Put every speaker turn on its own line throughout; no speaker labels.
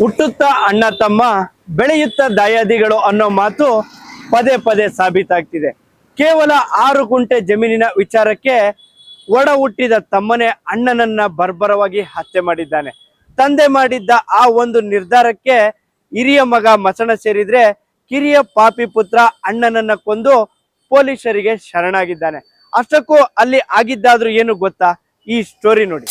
ಹುಟ್ಟುತ್ತಾ ಅಣ್ಣ ತಮ್ಮ ಬೆಳೆಯುತ್ತಾ ದಾಯಾದಿಗಳು ಅನ್ನೋ ಮಾತು ಪದೇ ಪದೇ ಸಾಬೀತಾಗ್ತಿದೆ. ಕೇವಲ ಆರು ಗುಂಟೆ ಜಮೀನಿನ ವಿಚಾರಕ್ಕೆ ಒಡ ಹುಟ್ಟಿದ ತಮ್ಮನೇ ಅಣ್ಣನನ್ನ ಬರ್ಬರವಾಗಿ ಹತ್ಯೆ ಮಾಡಿದ್ದಾನೆ. ತಂದೆ ಮಾಡಿದ್ದ ಆ ಒಂದು ನಿರ್ಧಾರಕ್ಕೆ ಹಿರಿಯ ಮಗ ಮಸಣ ಸೇರಿದ್ರೆ ಕಿರಿಯ ಪಾಪಿ ಪುತ್ರ ಅಣ್ಣನನ್ನ ಕೊಂದು ಪೊಲೀಸರಿಗೆ ಶರಣಾಗಿದ್ದಾನೆ. ಅಷ್ಟಕ್ಕೂ ಅಲ್ಲಿ ಆಗಿದ್ದಾದ್ರೂ ಏನು ಗೊತ್ತಾ? ಈ ಸ್ಟೋರಿ ನೋಡಿ.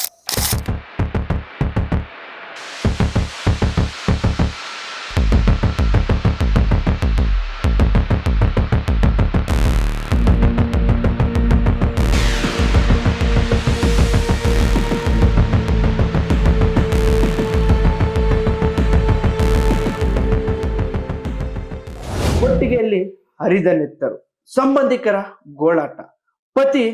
ಒಟ್ಟಿಗೆಯಲ್ಲಿ ಹರಿದ ನೆತ್ತರು ಸಂಬಂಧಿಕರ ಗೋಳಾಟ. ಪತಿ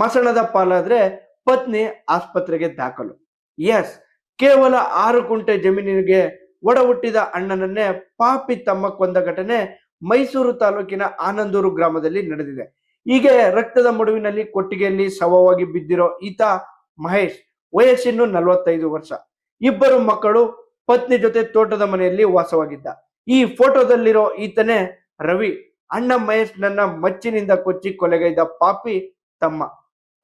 ಮಸಣದ ಪಾಲಾದ್ರೆ ಪತ್ನಿ ಆಸ್ಪತ್ರೆಗೆ ದಾಖಲು. ಎಸ್, ಕೇವಲ ಆರು ಗುಂಟೆ ಜಮೀನಿಗೆ ಒಡ ಹುಟ್ಟಿದ ಅಣ್ಣನನ್ನೇ ಪಾಪಿ ತಮ್ಮ ಕೊಂದ ಘಟನೆ ಮೈಸೂರು ತಾಲೂಕಿನ ಆನಂದೂರು ಗ್ರಾಮದಲ್ಲಿ ನಡೆದಿದೆ. ಹೀಗೆ ರಕ್ತದ ಮಡುವಿನಲ್ಲಿ ಕೊಟ್ಟಿಗೆಯಲ್ಲಿ ಶವವಾಗಿ ಬಿದ್ದಿರೋ ಈತ ಮಹೇಶ್, ವಯಸ್ಸಿನ್ನು ನಲವತ್ತೈದು ವರ್ಷ. ಇಬ್ಬರು ಮಕ್ಕಳು ಪತ್ನಿ ಜೊತೆ ತೋಟದ ಮನೆಯಲ್ಲಿ ವಾಸವಾಗಿದ್ದ. ಈ ಫೋಟೋದಲ್ಲಿರೋ ಈತನೇ ರವಿ. ಅಣ್ಣ ಮಹೇಶ್ ನನ್ನ ಮಚ್ಚಿನಿಂದ ಕೊಚ್ಚಿ ಕೊಲೆಗೈದ ಪಾಪಿ ತಮ್ಮ.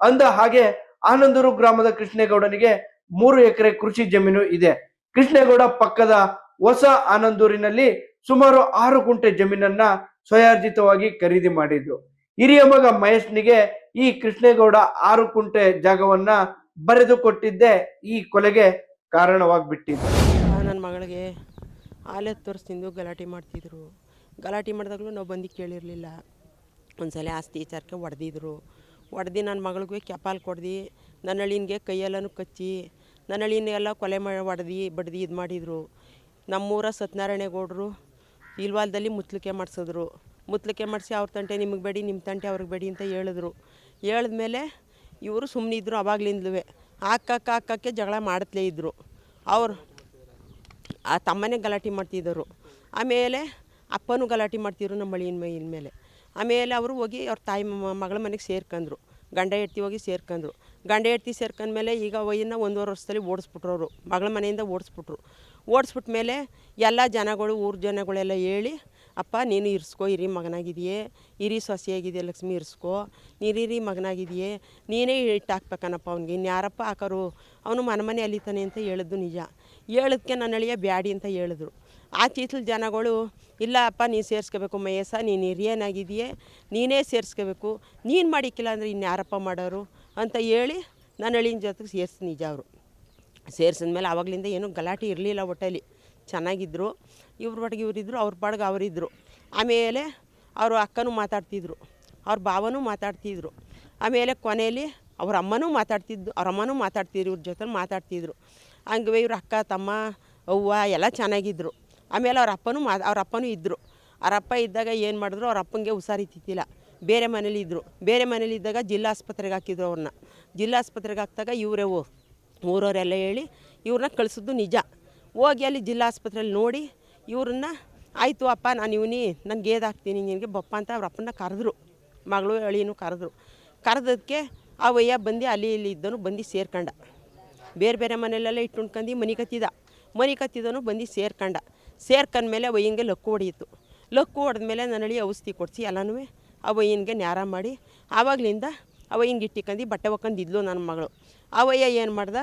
ಅಂದ ಹಾಗೆ ಆನಂದೂರು ಗ್ರಾಮದ ಕೃಷ್ಣೇಗೌಡನಿಗೆ ಮೂರು ಎಕರೆ ಕೃಷಿ ಜಮೀನು ಇದೆ. ಕೃಷ್ಣೇಗೌಡ ಪಕ್ಕದ ಹೊಸ ಆನಂದೂರಿನಲ್ಲಿ ಸುಮಾರು ಆರು ಗುಂಟೆ ಜಮೀನನ್ನ ಸ್ವಯಾರ್ಜಿತವಾಗಿ ಖರೀದಿ ಮಾಡಿದ್ರು. ಹಿರಿಯ ಮಗ ಮಹೇಶ್ನಿಗೆ ಈ ಕೃಷ್ಣೇಗೌಡ ಆರು ಕುಂಟೆ ಜಾಗವನ್ನ ಬರೆದು ಕೊಟ್ಟಿದ್ದೆ ಈ ಕೊಲೆಗೆ ಕಾರಣವಾಗ್ಬಿಟ್ಟಿದೆ
ನನ್ನ ಮಗಳಿಗೆ ಆಲೆ ತೋರಿಸ್ತಿಂದು ಗಲಾಟೆ ಮಾಡ್ತಿದ್ರು. ಗಲಾಟೆ ಮಾಡಿದಾಗಲೂ ನಾವು ಬಂದು ಕೇಳಿರಲಿಲ್ಲ. ಒಂದ್ಸಲ ಆಸ್ತಿ ವಿಚಾರಕ್ಕೆ ಹೊಡೆದಿದ್ರು ಹೊಡೆದು ನನ್ನ ಮಗಳಿಗೂ ಕೆಪಾಲು ಕೊಡ್ದು. ನನ್ನ ಅಳಿನ್ಗೆ ಕೈಯೆಲ್ಲನೂ ಕಚ್ಚಿ. ನನ್ನ ಅಳಿನೆಲ್ಲ ಕೊಲೆ ಮಾಡಿ ಹೊಡೆದು ಬಡ್ದು ಇದು ಮಾಡಿದರು. ನಮ್ಮೂರ ಸತ್ಯನಾರಾಯಣ ಗೌಡರು ಇಲ್ವಾಲ್ದಲ್ಲಿ ಮುತ್ಲಿಕೆ ಮಾಡಿಸಿದ್ರು. ಮುತ್ಲಿಕೆ ಮಾಡಿಸಿ ಅವ್ರ ತಂಟೆ ನಿಮಗೆ ಬೇಡಿ ನಿಮ್ಮ ತಂಟೆ ಅವ್ರಿಗೆ ಬೇಡಿ ಅಂತ ಹೇಳಿದ್ರು. ಹೇಳಿದ್ಮೇಲೆ ಇವರು ಸುಮ್ಮನಿದ್ರು ಅವಾಗ್ಲಿಂದಲೂ ಹಾಕಕ್ಕ ಹಾಕಕ್ಕೆ ಜಗಳ ಮಾಡ್ತಲೇ ಇದ್ದರು ಅವರು ಆ ತಮ್ಮನೇ ಗಲಾಟೆ ಮಾಡ್ತಿದ್ದರು. ಆಮೇಲೆ ಅಪ್ಪನೂ ಗಲಾಟೆ ಮಾಡ್ತಿದ್ರು ನಮ್ಮ ಮೈನ ಮೇಲೆ ಆಮೇಲೆ ಅವರು ಹೋಗಿ ಅವ್ರ ತಾಯಿ ಮಗಳ ಮನೆಗೆ ಸೇರ್ಕಂದ್ರು. ಗಂಡ ಹೆಂಡ್ತಿ ಹೋಗಿ ಸೇರ್ಕಂದ್ರು. ಗಂಡ ಹೆಂಡ್ತಿ ಸೇರ್ಕೊಂಡ್ಮೇಲೆ ಈಗ ವಯ್ಯನ್ನ ಒಂದೂವರೆ ವರ್ಷದಲ್ಲಿ ಓಡಿಸ್ಬಿಟ್ರು ಅವರು. ಮಗಳ ಮನೆಯಿಂದ ಓಡಿಸ್ಬಿಟ್ರು. ಓಡಿಸ್ಬಿಟ್ಮೇಲೆ ಎಲ್ಲ ಜನಗಳು, ಊರ ಜನಗಳೆಲ್ಲ ಹೇಳಿ, ಅಪ್ಪ, ನೀನು ಇರಿಸ್ಕೋ ಇರಿ ಮಗನಾಗಿದೆಯೇ. ಇರಿ ಸೊಸೆಯಾಗಿದೆಯಾ ಲಕ್ಷ್ಮಿ, ಇರಿಸ್ಕೋ. ನೀರಿರಿ ಮಗನಾಗಿದೆಯೇ. ನೀನೇ ಇಟ್ಟು ಹಾಕ್ಬೇಕನಪ್ಪ ಅವ್ನಿಗೆ. ಇನ್ಯಾರಪ್ಪ ಹಾಕೋರು? ಅವನು ಮನೆ ಮನೆ ಅಲಿತಾನೆ ಅಂತ ಹೇಳಿದ್ದು ನಿಜ. ಹೇಳೋದಕ್ಕೆ ನನ್ನ ಅಳಿಯ ಬ್ಯಾಡಿ ಅಂತ ಹೇಳಿದ್ರು. ಆ ಚೀತಲ್ ಜನಗಳು ಇಲ್ಲ ಅಪ್ಪ ನೀನು ಸೇರಿಸ್ಕೋಬೇಕು ಮಹೇಶ, ನೀನು ಹಿರಿಯನಾಗಿದೆಯೇ ನೀನೇ ಸೇರಿಸ್ಕೋಬೇಕು, ನೀನು ಮಾಡಿಕ್ಕಿಲ್ಲ ಅಂದರೆ ಇನ್ಯಾರಪ್ಪ ಮಾಡೋರು? ಅಂತ ಹೇಳಿ ನನ್ನ ಅಳಿನ ಜೊತೆಗೆ ಸೇರಿಸಿ ನಿಜ ಅವರು. ಸೇರಿಸಿದ್ಮೇಲೆ ಆವಾಗಲಿಂದ ಏನೂ ಗಲಾಟೆ ಇರಲಿಲ್ಲ ಒಟ್ಟಲ್ಲಿ. ಚೆನ್ನಾಗಿದ್ದರು ಇವ್ರ ಪಾಡಿಗೆ ಇವರಿದ್ದರು ಅವ್ರ ಪಾಡ್ಗೆ ಅವರಿದ್ದರು ಆಮೇಲೆ ಅವರು ಅಕ್ಕನೂ ಮಾತಾಡ್ತಿದ್ರು. ಅವ್ರ ಭಾವನೂ ಮಾತಾಡ್ತಿದ್ರು. ಆಮೇಲೆ ಕೊನೆಯಲ್ಲಿ ಅವ್ರ ಅಮ್ಮನೂ ಮಾತಾಡ್ತಿದ್ದು, ಅವ್ರ ಅಮ್ಮನೂ ಮಾತಾಡ್ತಿದ್ರು, ಇವ್ರ ಜೊತೆ ಮಾತಾಡ್ತಿದ್ರು. ಹಂಗೆ ಇವ್ರ ಅಕ್ಕ, ತಮ್ಮ, ಅವ್ವ ಎಲ್ಲ ಚೆನ್ನಾಗಿದ್ದರು ಆಮೇಲೆ ಅವ್ರ ಅಪ್ಪನೂ ಮಾ, ಅವ್ರ ಅಪ್ಪನೂ ಇದ್ದರು ಅವ್ರ ಅಪ್ಪ ಇದ್ದಾಗ ಏನು ಮಾಡಿದ್ರು, ಅವ್ರ ಅಪ್ಪನಿಗೆ ಹುಷಾರಿತ್ತಿದ್ದಿಲ್ಲ ಬೇರೆ ಮನೇಲಿ ಇದ್ದರು ಬೇರೆ ಮನೇಲಿ ಇದ್ದಾಗ ಜಿಲ್ಲಾ ಆಸ್ಪತ್ರೆಗೆ ಹಾಕಿದ್ರು ಅವ್ರನ್ನ. ಜಿಲ್ಲಾ ಆಸ್ಪತ್ರೆಗೆ ಹಾಕಿದಾಗ ಇವರೇ ಓ, ಊರವರೆಲ್ಲ ಹೇಳಿ ಇವ್ರನ್ನ ಕಳಿಸಿದ್ದು ನಿಜ. ಹೋಗಿ ಅಲ್ಲಿ ಜಿಲ್ಲಾ ಆಸ್ಪತ್ರೆಯಲ್ಲಿ ನೋಡಿ ಇವ್ರನ್ನ, ಆಯಿತು ಅಪ್ಪ, ನಾನು ಇವನಿ ನನಗೆ ಏದಾಕ್ತೀನಿ ಹಾಕ್ತೀನಿ, ನಿನಗೆ ಬಪ್ಪ ಅಂತ ಅವ್ರ ಅಪ್ಪನ ಕರೆದ್ರು. ಮಗಳು ಅಳಿನೂ ಕರೆದ್ರು. ಕರೆದಕ್ಕೆ ಆ ವಯ್ಯ ಬಂದು ಅಲ್ಲಿ ಇಲ್ಲಿ ಇದ್ದನು ಬಂದು ಸೇರ್ಕೊಂಡ. ಬೇರೆ ಬೇರೆ ಮನೆಯಲ್ಲೆಲ್ಲ ಇಟ್ಟುಣ್ಕಂಡು ಮನೆ ಕತ್ತಿದ. ಮನೆ ಕತ್ತಿದನು ಬಂದು ಸೇರ್ಕೊಂಡ. ಸೇರ್ಕೊಂಡ್ಮೇಲೆ ವಯ್ಯಂಗೆ ಲಕ್ಕು ಹೊಡೆಯಿತು. ಲಕ್ಕು ಹೊಡೆದ್ಮೇಲೆ ನನ್ನಳಿ ಔಷಧಿ ಕೊಡಿಸಿ ಎಲ್ಲನೂ ಆ ವಯ್ಯನಿಗೆ ನ್ಯಾರ ಮಾಡಿ. ಆವಾಗಲಿಂದ ಆ ವಯ್ಯನ್ಗೆ ಇಟ್ಟಿಕ್ಕಂದು ಬಟ್ಟೆ ಒಕ್ಕಂದಿದ್ಲು ನನ್ನ ಮಗಳು. ಆ ವಯ್ಯ ಏನು ಮಾಡ್ದ?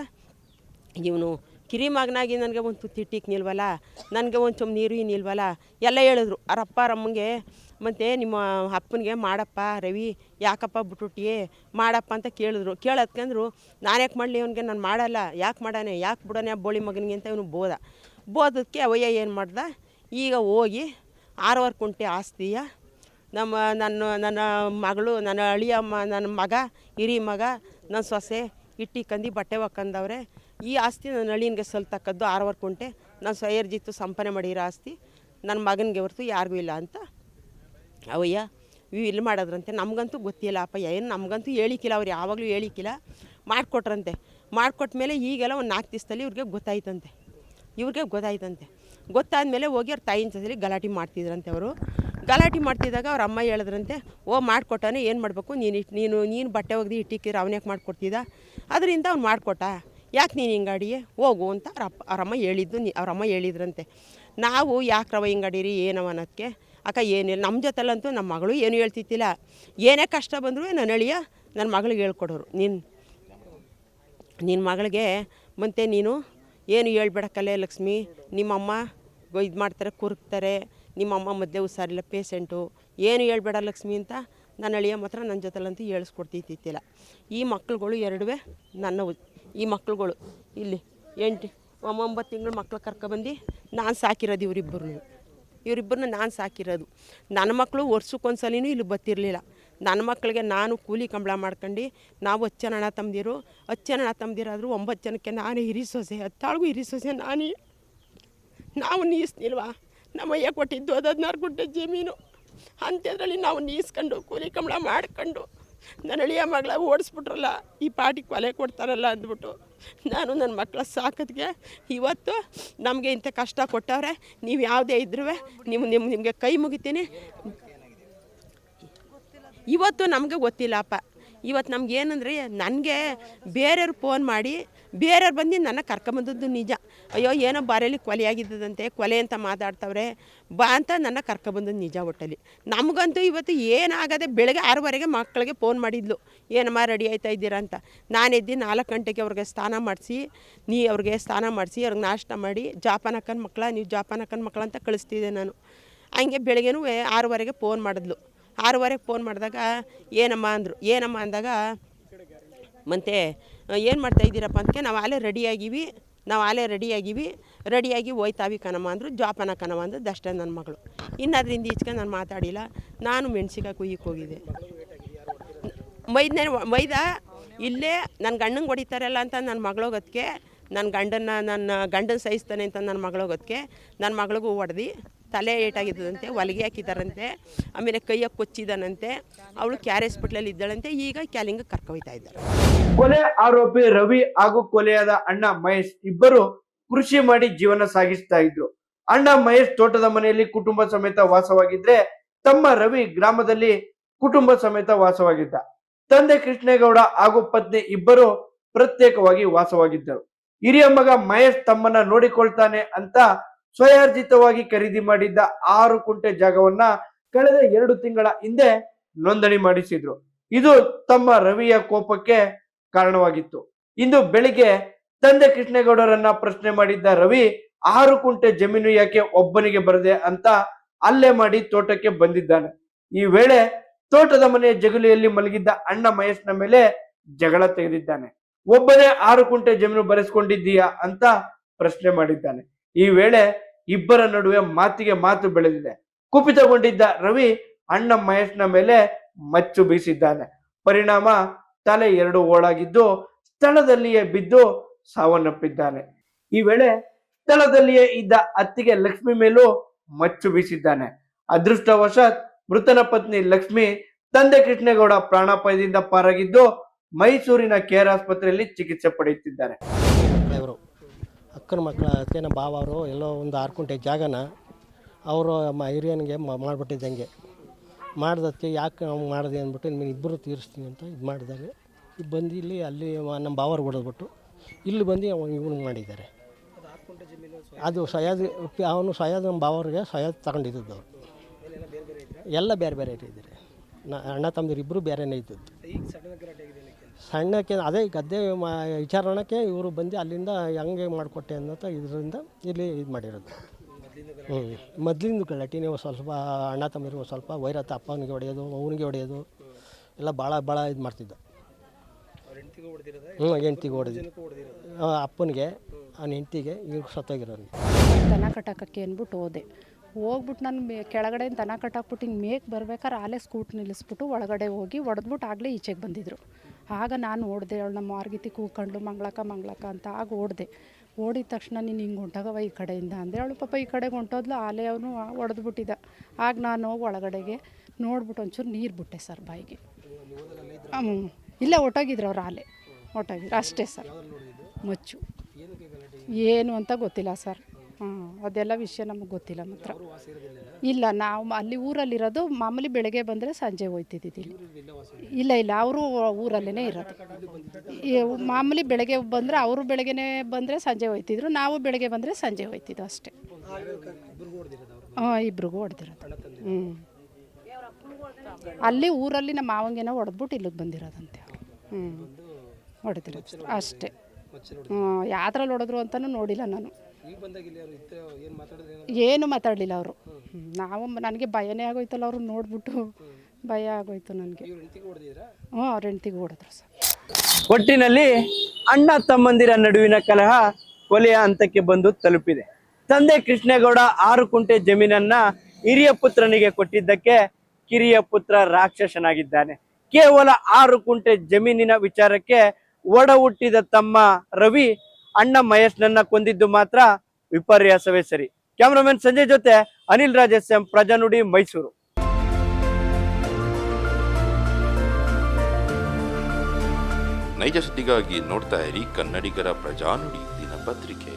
ಇವನು ಕಿರಿ ಮಗನಾಗಿ ನನಗೆ ಒಂದು ತುತ್ತಿ ಇಟ್ಟಿಕ್ಕೆ ನಿಲ್ವಲ್ಲ, ನನಗೆ ಒಂದು ಚೊಂಬು ನೀರು ನಿಲ್ವಲ್ಲ ಎಲ್ಲ ಹೇಳಿದ್ರು. ಅವ್ರ ಅಪ್ಪ ರಮ್ಮಂಗೆ ಮತ್ತು ನಿಮ್ಮ ಅಪ್ಪನಿಗೆ ಮಾಡಪ್ಪ ರವಿ, ಯಾಕಪ್ಪ ಬಿಟ್ಬಿಟ್ಟಿಯೇ, ಮಾಡಪ್ಪ ಅಂತ ಕೇಳಿದ್ರು. ಕೇಳತ್ಕಂದ್ರು ನಾನು ಯಾಕೆ ಮಾಡಲಿ ಅವನಿಗೆ ನಾನು ಮಾಡಲ್ಲ. ಯಾಕೆ ಮಾಡಾನೆ? ಯಾಕೆ ಬಿಡೋಣ ಬೋಳಿ ಮಗನಿಗೆ ಅಂತ ಇವನು ಬೋದ ಬೋದಕ್ಕೆ ಅವಯ್ಯ ಏನು ಮಾಡ್ದ? ಈಗ ಹೋಗಿ ಆರವರೆ ಕುಂಟೆ ಆಸ್ತಿಯ, ನಮ್ಮ ನನ್ನ ನನ್ನ ಮಗಳು, ನನ್ನ ಅಳಿಯ ಮ, ನನ್ನ ಮಗ, ಹಿರಿ ಮಗ ನನ್ನ ಸೊಸೆ ಇಟ್ಟಿಕ್ಕಂದು ಬಟ್ಟೆ ಒಕ್ಕಂದವ್ರೆ. ಈ ಆಸ್ತಿ ನನ್ನ ಅಳಿಯನಿಗೆ ಸಲ್ತಕ್ಕದ್ದು ಆರವರೆ ಕುಂಟೆ. ನಾನು ಸ್ವಯರ್ಜಿತ್ತು ಸಂಪಾದನೆ ಮಾಡಿರೋ ಆಸ್ತಿ. ನನ್ನ ಮಗನಿಗೆ ಹೊರತು ಯಾರಿಗೂ ಇಲ್ಲ ಅಂತ ಅವಯ್ಯ ಇವು ಇಲ್ಲಿ ಮಾಡೋದ್ರಂತೆ. ನಮಗಂತೂ ಗೊತ್ತಿಲ್ಲ ಅಪ್ಪ ಏನು ನಮಗಂತೂ ಹೇಳಿಕ್ಕಿಲ್ಲ ಅವ್ರು. ಯಾವಾಗಲೂ ಹೇಳಿಕ್ಕಿಲ್ಲ ಮಾಡಿಕೊಟ್ರಂತೆ. ಮಾಡಿಕೊಟ್ಮೇಲೆ ಈಗೆಲ್ಲ ಒಂದು ನಾಲ್ಕು ದಿವಸದಲ್ಲಿ ಇವ್ರಿಗೆ ಗೊತ್ತಾಯ್ತಂತೆ. ಇವ್ರಿಗೆ ಗೊತ್ತಾಯ್ತಂತೆ. ಗೊತ್ತಾದಮೇಲೆ ಹೋಗಿ ಅವ್ರ ತಾಯಿನ ಜೊತೆಲಿ ಗಲಾಟೆ ಮಾಡ್ತಿದ್ರಂತೆ ಅವರು. ಗಲಾಟೆ ಮಾಡ್ತಿದ್ದಾಗ ಅವ್ರ ಅಮ್ಮ ಹೇಳಿದ್ರಂತೆ, ಓ, ಮಾಡಿಕೊಟ್ಟಾನೆ, ಏನು ಮಾಡಬೇಕು? ನೀನು ಇಟ್ಟು ನೀನು ನೀನು ಬಟ್ಟೆ ಒಗ್ದು ಇಟ್ಟಿಕ್ಕಿರ ಅವನ್ಯಾಕೆ ಮಾಡಿಕೊಡ್ತಿದ್ದ? ಅದರಿಂದ ಅವ್ನು ಮಾಡಿಕೊಟ್ಟ. ಯಾಕೆ ನೀನು ಹಿಂಗಾಡಿಯೇ ಹೋಗು, ಅಂತ ಅವ್ರ ಅಪ್ಪ ಅವ್ರಮ್ಮ ಹೇಳಿದ್ದು ನೀ ಅವ್ರಮ್ಮ ಹೇಳಿದ್ರಂತೆ. ನಾವು ಯಾಕೆ ರವ ಹಿಂಗಾಡಿರಿ ಏನವ ಅನ್ನೋದಕ್ಕೆ ಅಕ್ಕ ಏನಿಲ್ಲ ನಮ್ಮ ಜೊತೆಲಂತೂ ನಮ್ಮ ಮಗಳು ಏನು ಹೇಳ್ತಿತ್ತಿಲ್ಲ ಏನೇ ಕಷ್ಟ ಬಂದರೂ ನನ್ನ ಅಳಿಯ ನನ್ನ ಮಗಳಿಗೆ ಹೇಳ್ಕೊಡೋರು. ನೀನು ನಿನ್ನ ಮಗಳಿಗೆ ಮತ್ತೆ ನೀನು ಏನು ಹೇಳ್ಬೇಡಕ್ಕಲ್ಲೇ ಲಕ್ಷ್ಮಿ. ನಿಮ್ಮಮ್ಮ ಇದು ಮಾಡ್ತಾರೆ, ಕುರುಕ್ತಾರೆ. ನಿಮ್ಮಮ್ಮ ಮೊದಲೇ ಹುಷಾರಿಲ್ಲ, ಪೇಷೆಂಟು. ಏನು ಹೇಳ್ಬೇಡ ಲಕ್ಷ್ಮಿ ಅಂತ ನನ್ನ ಅಳಿಯ ಮಾತ್ರ ನನ್ನ ಜೊತೆಲಂತೂ ಹೇಳಿಸ್ಕೊಡ್ತಿದ್ದಿಲ್ಲ ಈ ಮಕ್ಳುಗಳು ಎರಡುವೆ ನನ್ನ ಈ ಮಕ್ಳುಗಳು ಇಲ್ಲಿ ಎಂಟು, ಒಂಬತ್ತು ತಿಂಗಳು ಮಕ್ಳು ಕರ್ಕೊಬಂದು ನಾನು ಸಾಕಿರೋದು ಇವರಿಬ್ಬರು ಇವರಿಬ್ಬರನ್ನ ನಾನು ಸಾಕಿರೋದು. ನನ್ನ ಮಕ್ಕಳು ವರ್ಷಕ್ಕೊಂದ್ಸಲಿನೂ ಇಲ್ಲಿ ಬತ್ತಿರಲಿಲ್ಲ ನನ್ನ ಮಕ್ಕಳಿಗೆ ನಾನು ಕೂಲಿ ಕಂಬಳ ಮಾಡ್ಕೊಂಡು ನಾವು ಹತ್ತು ಜನ ಅಣ್ಣ ತಮ್ಮದಿರು ಹತ್ತು ಒಂಬತ್ತು ಜನಕ್ಕೆ ನಾನೇ ಹಿರಿ ಸೊಸೆ, ಹತ್ತಾಳ್ಗೂ ಹಿರಿ ಸೊಸೆ ನಾನೇ. ನಾವು ನೀಸ್ನಿಲ್ವಾ ನಮ್ಮಯ್ಯ ಕೊಟ್ಟಿದ್ದು ಅದು ಹದಿನಾರು ಗುಂಟೆ ಜಮೀನು. ಅಂಥದ್ರಲ್ಲಿ ನಾವು ನೀಸ್ಕೊಂಡು ಕೂಲಿ ಕಂಬಳ ಮಾಡ್ಕೊಂಡು ನನ್ನ ಅಳಿಯ ಮಗಳ ಓಡಿಸ್ಬಿಟ್ರಲ್ಲ, ಈ ಪಾಟಿ ಕೊಲೆ ಕೊಡ್ತಾರಲ್ಲ ಅಂದ್ಬಿಟ್ಟು ನಾನು ನನ್ನ ಮಕ್ಕಳ ಸಾಕೋದಕ್ಕೆ ಇವತ್ತು ನಮಗೆ ಇಂಥ ಕಷ್ಟ ಕೊಟ್ಟವ್ರೆ, ನೀವು ಯಾವುದೇ ಇದ್ರೂ ನಿಮ್ಮ ನಿಮ್ಮ ನಿಮಗೆ ಕೈ ಮುಗಿತೀನಿ. ಇವತ್ತು ನಮಗೆ ಗೊತ್ತಿಲ್ಲಪ್ಪ. ಇವತ್ತು ನಮ್ಗೆ ಏನಂದ್ರೆ ನನಗೆ ಬೇರೆಯವ್ರು ಫೋನ್ ಮಾಡಿ, ಬೇರೆಯವ್ರು ಬಂದು ನನ್ನ ಕರ್ಕೊಂಬಂದದ್ದು ನಿಜ. ಅಯ್ಯೋ, ಏನೋ ಬಾರಲ್ಲಿ ಕೊಲೆ ಆಗಿದ್ದದಂತೆ, ಕೊಲೆ ಅಂತ ಮಾತಾಡ್ತವ್ರೆ, ಬಾ ಅಂತ ನನ್ನ ಕರ್ಕೊಂಬಂದದ್ದು ನಿಜ ಒಟ್ಟಲ್ಲಿ. ನಮಗಂತೂ ಇವತ್ತು ಏನಾಗದೆ ಬೆಳಗ್ಗೆ ಆರೂವರೆಗೆ ಮಕ್ಕಳಿಗೆ ಫೋನ್ ಮಾಡಿದ್ಲು. ಏನಮ್ಮ ರೆಡಿ ಆಯ್ತಾ ಇದ್ದೀರಾ ಅಂತ. ನಾನು ಎದ್ದು ನಾಲ್ಕು ಗಂಟೆಗೆ ಅವ್ರಿಗೆ ಸ್ನಾನ ಮಾಡಿಸಿ, ನೀ ಅವ್ರಿಗೆ ಸ್ನಾನ ಮಾಡಿಸಿ, ಅವ್ರಿಗೆ ನಾಷ್ಟ ಮಾಡಿ ಜಾಪಾನಕ್ಕನ ಮಕ್ಕಳ, ನೀವು ಜಾಪಾನಕ್ಕನ ಮಕ್ಕಳ ಅಂತ ಕಳಿಸ್ತಿದ್ದೆ ನಾನು. ಹಂಗೆ ಬೆಳಗ್ಗೆನೂ ಆರೂವರೆಗೆ ಫೋನ್ ಮಾಡಿದ್ಲು. ಆರೂವರೆಗೆ ಫೋನ್ ಮಾಡಿದಾಗ, ಏನಮ್ಮ ಅಂದರು, ಏನಮ್ಮ ಅಂದಾಗ ಮತ್ತೆ ಏನು ಮಾಡ್ತಾ ಇದ್ದೀರಪ್ಪ? ಅಂತಕ್ಕೆ ನಾವು ಆಲೇ ರೆಡಿಯಾಗೀವಿ ನಾವು ಆಲೇ ರೆಡಿಯಾಗೀವಿ ರೆಡಿಯಾಗಿ ಹೋಯ್ತಾವಿ ಕಣಮ್ಮ ಅಂದರು, ಜೋಪಾನ ಕಣಮ್ಮ ಅಂದದ್ದು ಅಷ್ಟೇ ನನ್ನ ಮಗಳು. ಇನ್ನು ಅದರಿಂದ ಈಚೆಗೆ ನಾನು ಮಾತಾಡಿಲ್ಲ, ನಾನು ಮೆಣ್ಸಿಕಾಯಿ ಕುಯ್ಯಕ್ಕೆ ಹೋಗಿದ್ದೆ. ಮೈದನೇ ಮೈದ ಇಲ್ಲೇ ನನ್ನ ಗಂಡಂಗೆ ಹೊಡಿತಾರಲ್ಲ ಅಂತ ನನ್ನ ಮಗಳೋಗೋದಕ್ಕೆ ನನ್ನ ಗಂಡನ ನನ್ನ ಗಂಡನ ಸಹಿಸ್ತಾನೆ ಅಂತ ನನ್ನ ಮಗಳೋಗೋದಕ್ಕೆ ನನ್ನ ಮಗಳಿಗೂ ಹೊಡೆದು ತಲೆ ಏಟಾಗಿದ್ದದಂತೆ, ಹೊಲಿಗೆ ಹಾಕಿದಾರಂತೆ ಆಮೇಲೆ ಕೈಯಾಗ ಕೊಚ್ಚಿದಾನಂತೆ, ಅವಳು ಕ್ಯಾರ್ ಹಾಸ್ಪಿಟ್ಲಲ್ಲಿ ಇದ್ದಾಳಂತೆ, ಈಗ ಕ್ಯಾಲಿಂಗ್ ಕರ್ಕೊಯ್ತಾ ಇದ್ದಾರೆ.
ಕೊಲೆ ಆರೋಪಿ ರವಿ ಹಾಗೂ ಕೊಲೆಯಾದ ಅಣ್ಣ ಮಹೇಶ್ ಇಬ್ಬರು ಕೃಷಿ ಮಾಡಿ ಜೀವನ ಸಾಗಿಸ್ತಾ ಇದ್ರು. ಅಣ್ಣ ಮಹೇಶ್ ತೋಟದ ಮನೆಯಲ್ಲಿ ಕುಟುಂಬ ಸಮೇತ ವಾಸವಾಗಿದ್ರೆ, ತಮ್ಮ ರವಿ ಗ್ರಾಮದಲ್ಲಿ ಕುಟುಂಬ ಸಮೇತ ವಾಸವಾಗಿದ್ದ. ತಂದೆ ಕೃಷ್ಣೇಗೌಡ ಹಾಗೂ ಪತ್ನಿ ಇಬ್ಬರು ಪ್ರತ್ಯೇಕವಾಗಿ ವಾಸವಾಗಿದ್ದರು. ಹಿರಿಯ ಮಗ ಮಹೇಶ್ ತಮ್ಮನ್ನ ನೋಡಿಕೊಳ್ತಾನೆ ಅಂತ ಸ್ವಯಾರ್ಜಿತವಾಗಿ ಖರೀದಿ ಮಾಡಿದ್ದ ಆರು ಕುಂಟೆ ಜಾಗವನ್ನ ಕಳೆದ ಎರಡು ತಿಂಗಳ ಹಿಂದೆ ನೋಂದಣಿ ಮಾಡಿಸಿದ್ರು. ಇದು ತಮ್ಮ ರವಿಯ ಕೋಪಕ್ಕೆ ಕಾರಣವಾಗಿತ್ತು. ಇಂದು ಬೆಳಿಗ್ಗೆ ತಂದೆ ಕೃಷ್ಣೇಗೌಡರನ್ನ ಪ್ರಶ್ನೆ ಮಾಡಿದ್ದ ರವಿ, ಆರು ಕುಂಟೆ ಜಮೀನು ಯಾಕೆ ಒಬ್ಬನಿಗೆ ಬರದೆ? ಅಂತ ಅಲ್ಲೇ ಮಾಡಿ ತೋಟಕ್ಕೆ ಬಂದಿದ್ದಾನೆ. ಈ ವೇಳೆ ತೋಟದ ಮನೆಯ ಜಗುಲಿಯಲ್ಲಿ ಮಲಗಿದ್ದ ಅಣ್ಣ ಮಹೇಶ್ನ ಮೇಲೆ ಜಗಳ ತೆಗೆದಿದ್ದಾನೆ. ಒಬ್ಬನೇ ಆರು ಕುಂಟೆ ಜಮೀನು ಬರೆಸ್ಕೊಂಡಿದ್ದೀಯಾ? ಅಂತ ಪ್ರಶ್ನೆ ಮಾಡಿದ್ದಾನೆ. ಈ ವೇಳೆ ಇಬ್ಬರ ನಡುವೆ ಮಾತಿಗೆ ಮಾತು ಬೆಳೆದಿದೆ. ಕುಪಿತಗೊಂಡಿದ್ದ ರವಿ ಅಣ್ಣ ಮಹೇಶ್ನ ಮೇಲೆ ಮಚ್ಚು ಬೀಸಿದ್ದಾನೆ. ಪರಿಣಾಮ ತಲೆ ಎರಡು ಓಳಾಗಿದ್ದು ಸ್ಥಳದಲ್ಲಿಯೇ ಬಿದ್ದು ಸಾವನ್ನಪ್ಪಿದ್ದಾನೆ. ಈ ವೇಳೆ ಸ್ಥಳದಲ್ಲಿಯೇ ಇದ್ದ ಅತ್ತಿಗೆ ಲಕ್ಷ್ಮಿ ಮೇಲೂ ಮಚ್ಚು ಬೀಸಿದ್ದಾನೆ. ಅದೃಷ್ಟವಶಾತ್ ಮೃತನ ಪತ್ನಿ ಲಕ್ಷ್ಮಿ ತಂದೆ ಕೃಷ್ಣೇಗೌಡ ಪ್ರಾಣಾಪಾಯದಿಂದ ಪಾರಾಗಿದ್ದು ಮೈಸೂರಿನ ಕೇರ್ ಆಸ್ಪತ್ರೆಯಲ್ಲಿ ಚಿಕಿತ್ಸೆ ಪಡೆಯುತ್ತಿದ್ದಾರೆ
ಅಕ್ಕನ ಮಕ್ಕಳ ಅದಕ್ಕೆ ನಮ್ಮ ಭಾವ ಅವರು ಎಲ್ಲೋ ಒಂದು ಆರು ಕುಂಟೆ ಜಾಗನ ಅವರು ಮ ಹಿರಿಯನಿಗೆ ಮಾಡಿಬಿಟ್ಟಿದ್ದಂಗೆ. ಮಾಡಿದಕ್ಕೆ ಯಾಕೆ ಅವ್ನು ಮಾಡಿದೆ ಅಂದ್ಬಿಟ್ಟು ನಿಮಗೆ ಇಬ್ಬರು ತೀರಿಸ್ತೀನಿ ಅಂತ ಇದು ಮಾಡಿದಾಗ ಇದು ಬಂದು ಇಲ್ಲಿ, ಅಲ್ಲಿ ನಮ್ಮ ಬಾವರು ಹೊಡೆದ್ಬಿಟ್ಟು ಇಲ್ಲಿ ಬಂದು ಅವ್ನು ಇವ್ನು ಮಾಡಿದ್ದಾರೆ. ಅದು ಸಯಾದ್ ಅವನು ಸಯಾದ್ ನಮ್ಮ ಭಾವರಿಗೆ ಸಯಾದ್ ತಗೊಂಡಿದ್ದದ್ದು ಅವರು. ಎಲ್ಲ ಬೇರೆ ಬೇರೆ ಇಟ್ಟಿದ್ದಾರೆ ನಾ, ಅಣ್ಣ ತಮ್ಮದಿರು ಇಬ್ಬರು ಬೇರೆನೇ ಇದ್ದದ್ದು. ಸಣ್ಣಕ್ಕೆ ಅದೇ ಗದ್ದೆ ಮಾ ವಿಚಾರಣಕ್ಕೆ ಇವರು ಬಂದು ಅಲ್ಲಿಂದ ಹೆಂಗೆ ಮಾಡಿಕೊಟ್ಟೆ ಅನ್ನೋಂಥ ಇದರಿಂದ ಇಲ್ಲಿ ಇದು ಮಾಡಿರೋದು. ಹ್ಞೂ ಮೊದಲಿಂದ ಗಲಾಟಿನೇ ಸ್ವಲ್ಪ ಅಣ್ಣ ತಮ್ಮಿರು ಸ್ವಲ್ಪ ವೈರತ್ತ ಅಪ್ಪನಿಗೆ ಹೊಡೆಯೋದು, ಅವನಿಗೆ ಹೊಡೆಯೋದು, ಎಲ್ಲ ಭಾಳ ಭಾಳ ಇದು ಮಾಡ್ತಿದ್ದ. ಹ್ಞೂ ಹೆಂಡ್ತಿಗೆ ಹೊಡೆದು. ಅಪ್ಪನಿಗೆ, ಅವ್ನ ಹೆಂಡ್ತಿಗೆ ಈಗ ಸತ್ತೋಗಿರೋದು
ದನ ಕಟ್ಟಾಕಕ್ಕೆ ಅಂದ್ಬಿಟ್ಟು ಹೋದೆ. ಹೋಗ್ಬಿಟ್ಟು ನಾನು ಮೇ ಕೆಳಗಡೆ ದನ ಕಟ್ಟಾಕ್ಬಿಟ್ಟು ಹಿಂಗೆ ಮೇಕ್ ಬರ್ಬೇಕಾದ್ರೆ ಆಲೇ ಸ್ಕೂಟ್ ನಿಲ್ಲಿಸ್ಬಿಟ್ಟು ಒಳಗಡೆ ಹೋಗಿ ಹೊಡೆದ್ಬಿಟ್ಟು ಆಗಲೇ ಈಚೆಗೆ ಬಂದಿದ್ರು. ಆಗ ನಾನು ಓಡಿದೆ ಅವಳು ನಮ್ಮ ಮಾರ್ಗಿತಿ ಕೂಕೊಂಡು ಮಂಗ್ಳಕ್ಕ ಮಂಗ್ಳಕ್ಕ ಅಂತ ಆಗ ಓಡಿದೆ. ಓಡಿದ ತಕ್ಷಣ ನೀನು ಹಿಂಗೆ ಹೊಂಟಾಗವ ಈ ಕಡೆಯಿಂದ ಅಂದೆ. ಅವಳು ಪಾಪ ಈ ಕಡೆಗೆ ಹೊಂಟೋದ್ಲು, ಆಲೆ ಅವನು ಹೊಡೆದ್ಬಿಟ್ಟಿದ್ದ ಆಗ ನಾನು ಹೋಗಿ ಒಳಗಡೆಗೆ ನೋಡ್ಬಿಟ್ಟು ಒಂಚೂರು ನೀರು ಬಿಟ್ಟೆ ಸರ್ ಬಾಯಿಗೆ. ಹ್ಞೂ ಇಲ್ಲೇ, ಒಟ್ಟೋಗಿದ್ರು ಅವ್ರು ಆಲೆ. ಒಟ್ಟೋಗಿದ್ರು, ಅಷ್ಟೇ ಸರ್. ಮಚ್ಚು. ಏನು ಅಂತ ಗೊತ್ತಿಲ್ಲ ಸರ್. ಹಾಂ ಅದೆಲ್ಲ ವಿಷಯ ನಮಗೆ ಗೊತ್ತಿಲ್ಲ ಮಾತ್ರ. ಇಲ್ಲ ನಾವು ಅಲ್ಲಿ ಊರಲ್ಲಿರೋದು ಮಾಮೂಲಿ ಬೆಳಗ್ಗೆ ಬಂದರೆ ಸಂಜೆ ಹೋಯ್ತಿದ್ದಿದ್ದು ಇಲ್ಲಿ. ಇಲ್ಲ ಅವರು ಊರಲ್ಲೇ ಇರೋದು. ಈ ಮಾಮೂಲಿ ಬೆಳಗ್ಗೆ ಬಂದರೆ ಅವರು ಬೆಳಗ್ಗೆನೇ ಬಂದರೆ ಸಂಜೆ ಹೋಯ್ತಿದ್ರು ನಾವು ಬೆಳಗ್ಗೆ ಬಂದರೆ ಸಂಜೆ ಹೋಯ್ತಿದ್ದು ಅಷ್ಟೇ. ಹಾಂ ಇಬ್ರಿಗೂ ಹೊಡೆದಿರೋದು. ಹ್ಞೂ ಅಲ್ಲಿ ಊರಲ್ಲಿ ನಮ್ಮ ಮಾವಂಗೆನೋ ಹೊಡೆದ್ಬಿಟ್ಟು ಇಲ್ಲಿಗೆ ಬಂದಿರೋದಂತೆ ಹ್ಞೂ ಹೊಡೆದಿರೋದು ಅಷ್ಟೇ. ಹ್ಞೂ ಯಾವ್ದ್ರಲ್ಲಿ ಹೊಡೆದ್ರು ಅಂತಲೂ ನೋಡಿಲ್ಲ ನಾನು. ಏನು ಮಾತಾಡಲಿಲ್ಲ ಅವರು. ನಾವು ನನಗೆ ಭಯನೇ ಆಗೋಯ್ತಲ್ಲ ಅವ್ರು ನೋಡ್ಬಿಟ್ಟು. ಭಯ ಆಗೋಯ್ತು ನನಗೆ. ಹ್ಞೂ ಅವ್ರ ಹೆಂಡ್ತಿಗೆ ಓಡಿದ್ರು ಸರ್.
ಒಟ್ಟಿನಲ್ಲಿ ಅಣ್ಣ ತಮ್ಮಂದಿರ ನಡುವಿನ ಕಲಹ ಕೊಲೆಯ ಹಂತಕ್ಕೆ ಬಂದು ತಲುಪಿದೆ. ತಂದೆ ಕೃಷ್ಣೇಗೌಡ ಆರು ಕುಂಟೆ ಜಮೀನನ್ನ ಹಿರಿಯ ಪುತ್ರನಿಗೆ ಕೊಟ್ಟಿದ್ದಕ್ಕೆ ಕಿರಿಯ ಪುತ್ರ ರಾಕ್ಷಸನಾಗಿದ್ದಾನೆ. ಕೇವಲ ಆರು ಕುಂಟೆ ಜಮೀನಿನ ವಿಚಾರಕ್ಕೆ ಒಡ ಹುಟ್ಟಿದ ತಮ್ಮ ರವಿ ಅಣ್ಣ ಮಹೇಶ್ನನ್ನ ಕೊಂದಿದ್ದು ಮಾತ್ರ ವಿಪರ್ಯಾಸವೇ ಸರಿ. ಕ್ಯಾಮ್ರಾಮನ್ ಸಂಜಯ್ ಜೊತೆ ಅನಿಲ್ ರಾಜ್ ಎಸ್ ಎಂ ಪ್ರಜಾನುಡಿ ಮೈಸೂರು.
ನೈಜ ಸುದ್ದಿಗಾಗಿ ನೋಡ್ತಾ ಇರಿ ಕನ್ನಡಿಗರ ಪ್ರಜಾನುಡಿ ದಿನಪತ್ರಿಕೆ.